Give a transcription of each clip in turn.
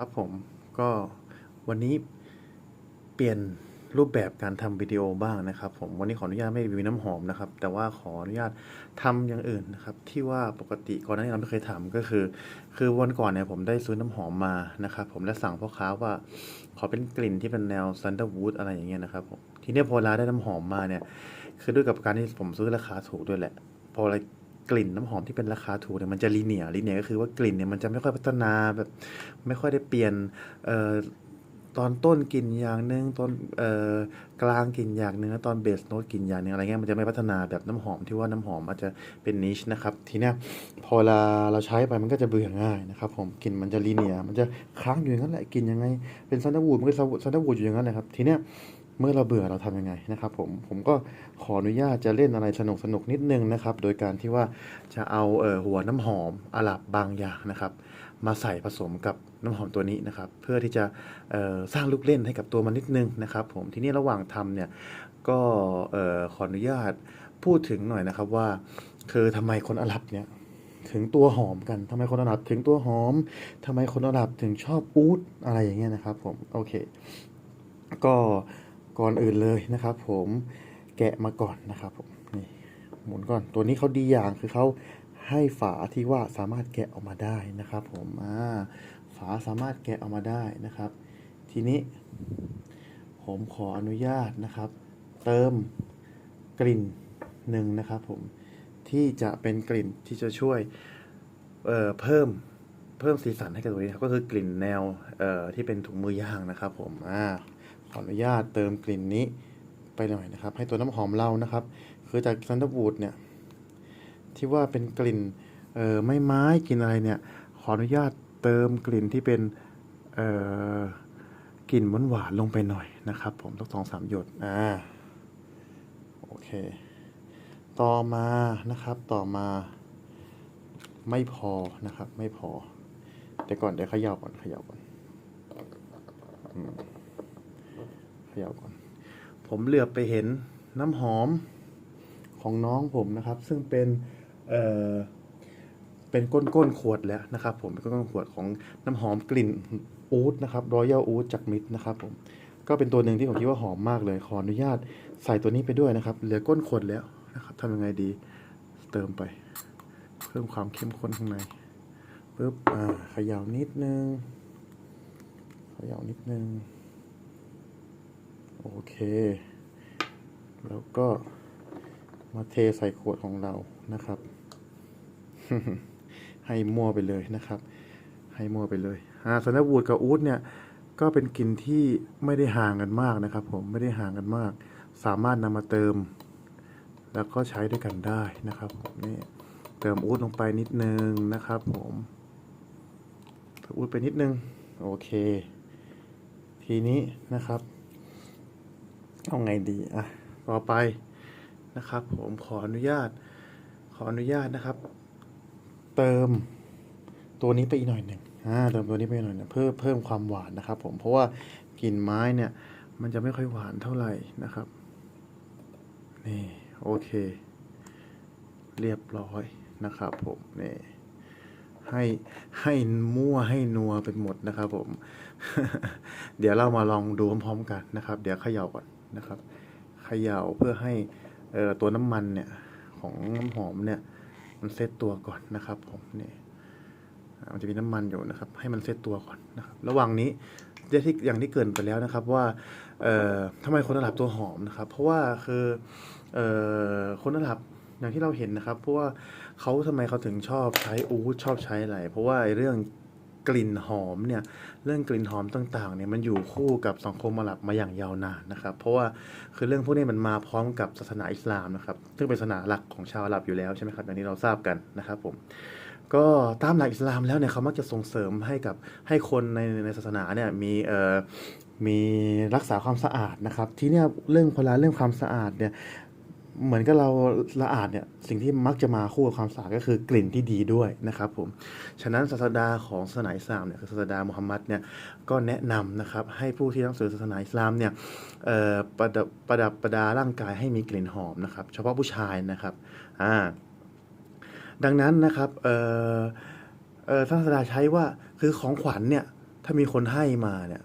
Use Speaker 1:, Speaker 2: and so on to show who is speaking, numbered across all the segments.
Speaker 1: ครับผมก็วันนี้เปลี่ยนรูปแบบการทำวิดีโอบ้างนะครับ ผมวันนี้ขออนุญาตไม่รีวิวน้ำหอมนะครับ แต่ว่าขออนุญาตทำอย่างอื่นนะครับ ที่ว่าปกติก่อนหน้านี้เราไม่เคยทำก็คือ คือวันก่อนเนี่ยผมได้ซื้อน้ำหอมมานะครับ ผมและสั่งพ่อค้าว่าขอเป็นกลิ่นที่เป็นแนวซันเดอร์วูดอะไรอย่างเงี้ยนะครับผมทีนี้พอเวลาได้น้ำหอมมาเนี่ย คือด้วยกับการที่ผมซื้อราคาถูกด้วยแหละ พอ กลิ่นน้ำหอมที่เป็นราคาถูกเนี่ยมันจะลีเนียลีเนียก็คือว่ากลิ่นเนี่ยมันจะไม่ค่อยพัฒนาแบบไม่ค่อยได้เปลี่ยนเอ่อตอนต้นกลิ่นอย่างหนึ่งตอนเอ่อกลางกลิ่นอย่างหนึ่งแล้วตอนเบสโน้ตกลิ่นอย่างหนึ่งอะไรเงี้ยมันจะไม่พัฒนาแบบน้ำหอมที่ว่าน้ำหอมอาจจะเป็นนิชนะครับ ทีเนี้ยพอเวลาเราใช้ไปมันก็จะเบื่อง่ายนะครับผมกลิ่นมันจะลีเนียมันจะค้างอยู่อย่างนั้นแหละกลิ่นยังไงเป็นซันดอร์วูดมันก็ซันดอร์วูดอยู่อย่างนั้นแหละครับทีเนี้ย เมื่อเราเบื่อเราทำยังไงนะครับผมผมก็ขออนุญาตจะเล่นอะไรสนุกสนุกนิดนึงนะครับ โดยการที่ว่าจะเอาเออหัวน้ำหอมอาหรับบางอย่างนะครับ มาใส่ผสมกับน้ำหอมตัวนี้นะครับ เพื่อที่จะสร้างลูกเล่นให้กับตัวมันนิดนึงนะครับผมทีนี้ระหว่างทำเนี่ยก็ขออนุญาตพูดถึงหน่อยนะครับว่าคือทำไมคนอาหรับเนี่ยถึงตัวหอมกันทำไมคนอาหรับถึงตัวหอมทำไมคนอาหรับถึงชอบอูดอะไรอย่างเงี้ยนะครับผม โอเค ก็ ก่อนอื่นเลยนะครับผมแกะมาก่อนนะครับผมนี่หมุนก่อนตัวนี้เขาดีอย่างคือเขาให้ฝาที่ว่าสามารถแกะออกมาได้นะครับ ผมอ่าฝาสามารถแกะออกมาได้นะครับ ทีนี้ ผมขออนุญาตนะครับ เติมกลิ่นหนึ่งนะครับ ผมที่จะเป็นกลิ่นที่จะช่วยเเพิ่มเพิ่มสีสันให้กับตัวนี้ก็คือกลิ่นแนวที่เป็นถุงมือยางนะครับ ผมอ่า ขออนุญาตเติมกลิ่นนี้ไปหน่อยนะครับ ให้ตัวน้ำหอมเรานะครับ คือจากซันด e r วูดเนี่ยที่ว่าเป็นกลิ่นเอ่อไม้ไม้กลิ่นอะไรเนี่ย ขออนุญาตเติมกลิ่นที่เป็นเอ่อกลิ่นหวานหวานๆลงไปหน่อยนะครับ ผมสักสองสามหยดอ่าโอเค ต่อมานะครับต่อมาไม่พอนะครับ ไม่พอเดี๋ยวก่อนเดี๋ยวเขย่าก่อนเขย่าก่อนอืม เขย่าก่อน ผมเหลือบไปเห็นน้ำหอมของน้องผมนะครับ ซึ่งเป็นเอ่อเป็นก้นก้นๆขวดแล้วนะครับ ผมเป็นก้นก้นๆขวดของน้ำหอมกลิ่นอูดนะครับรอยัลอูดจากมิดนะครับผมก็เป็นตัวหนึ่งที่ผมคิดว่าหอมมากเลยขออนุญาตใส่ตัวนี้ไปด้วยนะครับ เหลือก้นขวดแล้วนะครับทำยังไงดีเติมไป เพิ่มความเข้มข้นข้างในปึ๊บอ่าขย่านิดนึงขย่านิดนึง โอเค แล้วก็มาเทใส่ขวดของเรานะครับ ให้มั่วไปเลยนะครับ ให้มั่วไปเลยอ่าซันดวูดกับอูดเนี่ย ก็เป็นกลิ่นที่ไม่ได้ห่างกันมากนะครับ ผมไม่ได้ห่างกันมาก สามารถนำมาเติม แล้วก็ใช้ด้วยกันได้นะครับผมนี่เติมอูดลงไปนิดนึงนะครับ ผมเติมอูดไปนิดนึง โอเค ทีนี้นะครับ เอาไงดีอะต่อไปนะครับ ผมขออนุญาต ขออนุญาตนะครับ เติมตัวนี้ไปอีกหน่อยหนึ่งอ่าเติมตัวนี้ไปอีกหน่อยหนึงเพื่อเพิ่มความหวานนะครับ ผมเพราะว่ากลิ่นไม้เนี่ย มันจะไม่ค่อยหวานเท่าไหร่นะครับนี่โอเค เรียบร้อยนะครับ ผมนี่ให้ให้มั่วให้นัวเป็นหมดนะครับ ผม เดี๋ยวเรามาลองดูพร้อมๆกันนะครับ เดี๋ยวเขย่าก่อน นะครับเขย่าเพื่อให้เอ่อตัวน้ำมันเนี่ยของน้ำหอมเนี่ยมันเซตตัวก่อนนะครับผมนี่มันจะมีน้ำมันอยู่นะครับ ให้มันเซตตัวก่อนนะครับระหว่างนี้อย่างที่อย่างที่เกินไปแล้วนะครับว่าเอ่อทำไมคนอาหรับตัวหอมนะครับ เพราะว่าคือเอ่อคนอาหรับอย่างที่เราเห็นนะครับ เพราะว่าเขาทำไมเขาถึงชอบใช้อูชอบใช้อะไรเพราะว่าเรื่อง กลิ่นหอมเนี่ยเรื่องกลิ่นหอมต่างๆเนี่ยมันอยู่คู่กับสังคมอาหรับมาอย่างยาวนานนะครับเพราะว่าคือเรื่องพวกนี้มันมาพร้อมกับศาสนาอิสลามนะครับซึ่งเป็นศาสนาหลักของชาวอาหรับอยู่แล้วใช่ไหมครับอย่างที่เราทราบกันนะครับผมก็ตามหลักอิสลามแล้วเนี่ยเขามักจะส่งเสริมให้กับให้คนในในศาสนาเนี่ยมีเอ่อมีรักษาความสะอาดนะครับ ที่เนี่ยเรื่องพลาเรื่องความสะอาดเนี่ย เหมือนกับเราละอาดเนี่ยสิ่งที่มักจะมาคู่กับความสะอาดก็คือกลิ่นที่ดีด้วยนะครับผมฉะนั้นศาสดาของศาสนาอิสลามเนี่ยคือศาสดามุฮัมมัดเนี่ยก็แนะนำนะครับให้ผู้ที่นับถือศาสนาอิสลามเนี่ยประดับประดับประดาร่างกายให้มีกลิ่นหอมนะครับเฉพาะผู้ชายนะครับอ่าดังนั้นนะครับเออเออศาสดาใช้ว่าคือของขวัญเนี่ยถ้ามีคนให้มาเนี่ย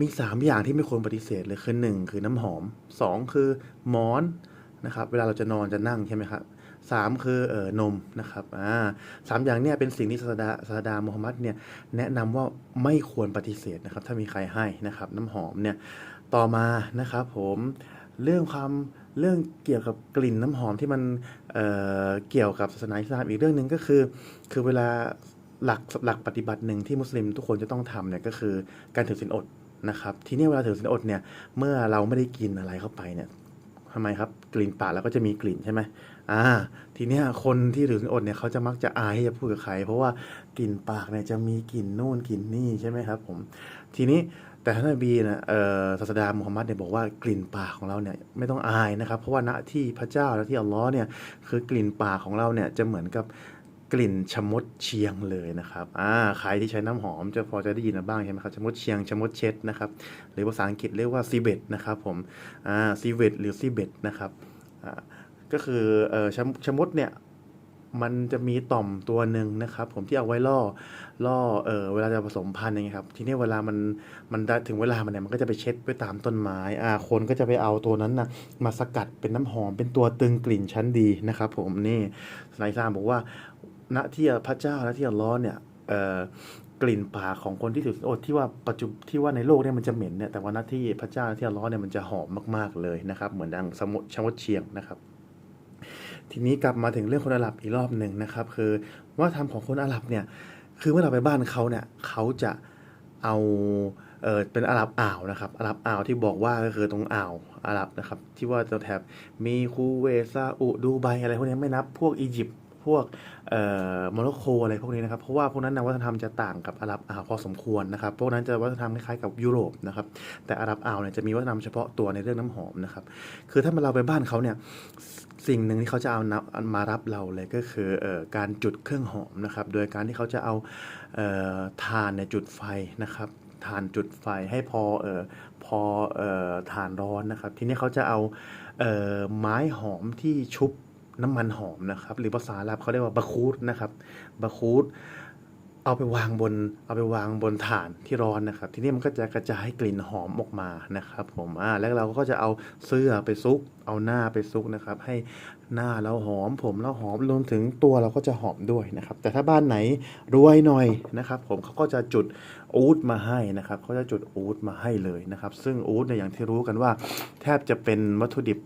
Speaker 1: มีสามอย่างที่ไม่ควรปฏิเสธเลยคือหนึ่งคือน้ำหอมสองคือหมอน นะครับเวลาเราจะนอนจะนั่งใช่ไหมครับสามคือเอ่อนมนะครับอ่าสามอย่างเนี่ยเป็นสิ่งที่ศาสดาศาสดามูฮัมหมัดเนี่ยแนะนำว่าไม่ควรปฏิเสธนะครับ ถ้ามีใครให้นะครับ น้ำหอมเนี่ยต่อมานะครับผมเรื่องความเรื่องเกี่ยวกับกลิ่นน้ำหอมที่มันเอ่อเกี่ยวกับศาสนาอิสลามอีกเรื่องหนึ่งก็คือ คือเวลาหลักหลักปฏิบัติหนึ่งที่มุสลิมทุกคนจะต้องทำเนี่ยก็คือการถือศีลอดนะครับ ทีนี้เวลาถือศีลอดเนี่ยเมื่อเราไม่ได้กินอะไรเข้าไปเนี่ย ทำไมครับ กลิ่นปากเราก็จะมีกลิ่นใช่ไหมอ่า ทีเนี้ยคนที่ถือศีลอดเนี่ยเขาจะมักจะอายที่จะพูดกับใคร เพราะว่ากลิ่นปากเนี่ยจะมีกลิ่นนู่นกลิ่นนี่ใช่ไหมครับ ผม ทีนี้แต่ท่านนบีนะเอ่อศาสดามุฮัมมัดเนี่ยบอกว่ากลิ่นปากของเราเนี่ยไม่ต้องอายนะครับ เพราะว่าหน้าที่พระเจ้าและที่อัลลอฮ์เนี่ยคือกลิ่นปากของเราเนี่ยจะเหมือนกับ กลิ่นชมดเชียงเลยนะครับอ่าใครที่ใช้น้ำหอมจะพอจะได้ยินมาบ้างใช่ไหมครับชมดเชียงชมดเช็ดนะครับหรือภาษาอังกฤษเรียกว่าซีเบตนะครับผมอ่าซีเวตหรือซีเบตนะครับอ่าก็คือเอ่อชชมดเนี่ยมันจะมีต่อมตัวหนึ่งนะครับผมที่เอาไว้ล่อล่อเออเวลาจะผสมพันธุ์อย่างเงี้ยครับทีนี้เวลามันมันถึงเวลามันเนี่ยมันก็จะไปเช็ดไปตามต้นไม้อ่าคนก็จะไปเอาตัวนั้นนะมาสกัดเป็นน้ำหอมเป็นตัวตึงกลิ่นชั้นดีนะครับผมนี่สไลซามบอกว่า ณที่พระเจ้าณที่อัลลอฮ์เนี่ยกลิ่นปากของคนที่ถือศีลอดที่ว่าปัจจุที่ว่าในโลกเนี่ยมันจะเหม็นเนี่ยแต่ว่าหน้าที่พระเจ้าที่อัลลอฮ์เนี่ยมันจะหอมมากๆเลยนะครับ เหมือนดังสมุทรชมดเชียงนะครับ ทีนี้กลับมาถึงเรื่องคนอาหรับอีกรอบหนึ่งนะครับ คือว่าทำของคนอาหรับเนี่ยคือเมื่อเราไปบ้านเขาเนี่ยเขาจะเอาเออเป็นอาหรับอ่าวนะครับอาหรับอ่าวที่บอกว่าก็คือตรงอ่าวอาหรับนะครับ ที่ว่าจะแถบมีคูเวซาอุดูไบอะไรพวกนี้ไม่นับพวกอียิปต์ พวกโมร็อกโกอะไรพวกนี้นะครับ เพราะว่าพวกนั้นนะวัฒนธรรมจะต่างกับอาหรับอ่าวพอสมควรนะครับ พวกนั้นจะวัฒนธรรมคล้ายๆกับยุโรปนะครับ แต่อาหรับอ่าวเนี่ยจะมีวัฒนธรรมเฉพาะตัวในเรื่องน้ำหอมนะครับ คือถ้ามาเราไปบ้านเขาเนี่ยสิ่งหนึ่งที่เขาจะเอานับมารับเราเลยก็คือออการจุดเครื่องหอมนะครับ โดยการที่เขาจะเอาเออถ่านเนี่ยจุดไฟนะครับถ่านจุดไฟให้พอเออพอเออถ่านร้อนนะครับ ทีนี้เขาจะเอาเออไม้หอมที่ชุบ น้ำมันหอมนะครับ หรือภาษาอาหรับเขาเรียกว่าบะคูดนะครับบะคูดเอาไปวางบนเอาไปวางบนถ่านที่ร้อนนะครับ ทีนี้มันก็จะกระจายกลิ่นหอมออกมานะครับผมอ่าแล้วเราก็จะเอาเสื้อไปซุก เอาหน้าไปซุกนะครับ ให้หน้าเราหอมผมเราหอมรวมถึงตัวเราก็จะหอมด้วยนะครับ แต่ถ้าบ้านไหนรวยหน่อยนะครับ ผมเขาก็จะจุดอูดมาให้นะครับเขาจะจุดอูดมาให้เลยนะครับ ซึ่งอูดเนี่ยอย่างที่รู้กันว่า แทบจะเป็นวัตถุดิบ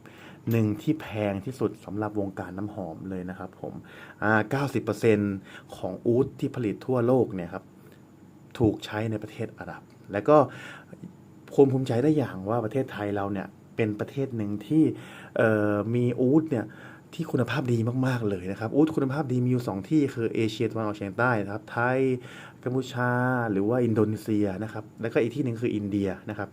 Speaker 1: หนึ่งที่แพงที่สุดสำหรับวงการน้ำหอมเลยนะครับผมอ่า90%ของอูดที่ผลิตทั่วโลกเนี่ยครับถูกใช้ในประเทศอาหรับ และก็ควรภูมิใจได้อย่างว่าประเทศไทยเราเนี่ยเป็นประเทศหนึ่งที่มีอูดเนี่ย ที่คุณภาพดีมากๆเลยนะครับอูดคุณภาพดีมีอยู่สองที่คือเอเชียตะวันออกเฉียงใต้นะครับ ไทย กัมพูชา หรือว่าอินโดนีเซียนะครับ แล้วก็อีกที่หนึ่งคืออินเดียนะครับ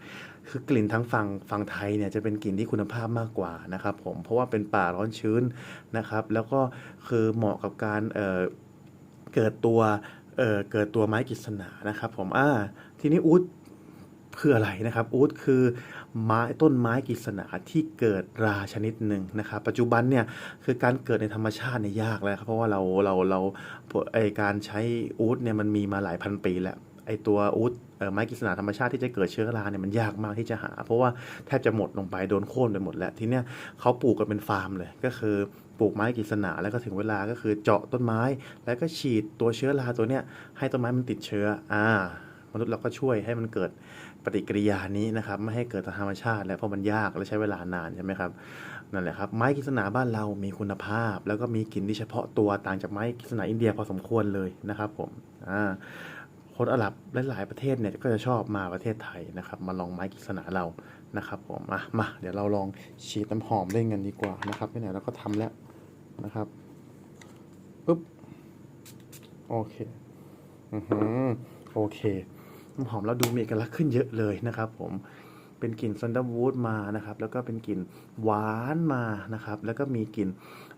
Speaker 1: คือกลิ่นทั้งฝั่งฝั่งไทยเนี่ยจะเป็นกลิ่นที่คุณภาพมากกว่านะครับผม เพราะว่าเป็นป่าร้อนชื้นนะครับ แล้วก็คือเหมาะกับการเเกิดตัวเเกิดตัวไม้กฤษณานะครับ ผม อ่า ทีนี้อูดคืออะไรนะครับ อูดคือ ไม้ต้นไม้กฤษณาที่เกิดราชนิดหนึ่งนะครับ ปัจจุบันเนี่ยคือการเกิดในธรรมชาติเนี่ยยากแล้วครับเพราะว่าเราเราเราไอการใช้อูดเนี่ยมันมีมาหลายพันปีแล้วไอตัวอูดเอ่อไม้กฤษณาธรรมชาติที่จะเกิดเชื้อราเนี่ยมันยากมากที่จะหา เพราะว่าแทบจะหมดลงไปโดนโค่นไปหมดแล้วทีเนี้ยเขาปลูกกันเป็นฟาร์มเลยก็คือปลูกไม้กฤษณาแล้วก็ถึงเวลาก็คือเจาะต้นไม้ แล้วก็ฉีดตัวเชื้อราตัวเนี้ยให้ต้นไม้มันติดเชื้ออ่า มนุษย์เราก็ช่วยให้มันเกิดปฏิกิริยานี้นะครับ ไม่ให้เกิดธรรมชาติ แล้วเพราะมันยากและใช้เวลานานใช่ไหมครับนั่นแหละครับไม้กฤษณาบ้านเรามีคุณภาพ แล้วก็มีกลิ่นที่เฉพาะตัวต่างจากไม้กฤษณาอินเดียพอสมควรเลยนะครับผมอ่าคนอาหรับหลาย ๆ ประเทศเนี่ยก็จะชอบมาประเทศไทยนะครับ มาลองไม้กฤษณาเรานะครับผมอะมาเดี๋ยวเราลองฉีดน้ำหอมเล่นกันดีกว่านะครับไม่ไหนเราก็ทำแล้วนะครับปุ๊บโอเคอือหือโอเค น้ำหอมเราดูมีเอกลักษณ์ขึ้นเยอะเลยนะครับ ผมเป็นกลิ่นซันเดอร์วูดมานะครับ แล้วก็เป็นกลิ่นหวานมานะครับ แล้วก็มีกลิ่น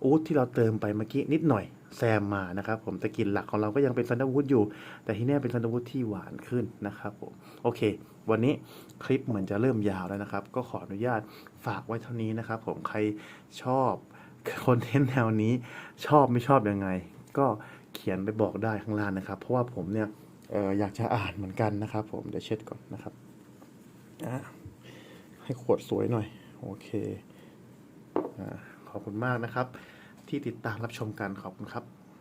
Speaker 1: อูดที่เราเติมไปเมื่อกี้นิดหน่อยแซมมานะครับ ผมแต่กลิ่นหลักของเราก็ยังเป็นซันเดอร์วูดอยู่ แต่ที่นี่เป็นซันเดอร์วูดที่หวานขึ้นนะครับผมโอเค วันนี้คลิปเหมือนจะเริ่มยาวแล้วนะครับ ก็ขออนุญาตฝากไว้เท่านี้นะครับ ผมใครชอบคอนเทนต์แนวนี้ชอบไม่ชอบยังไง ก็เขียนไปบอกได้ข้างล่างนะครับ เพราะว่าผมเนี่ย อออยากจะอ่านเหมือนกันนะครับ ผมเดี๋ยวเช็ดก่อนนะครับให้ขวดสวยหน่อย โอเคอขอบคุณมากนะครับ ที่ติดตามรับชมกันขอบคุณครับ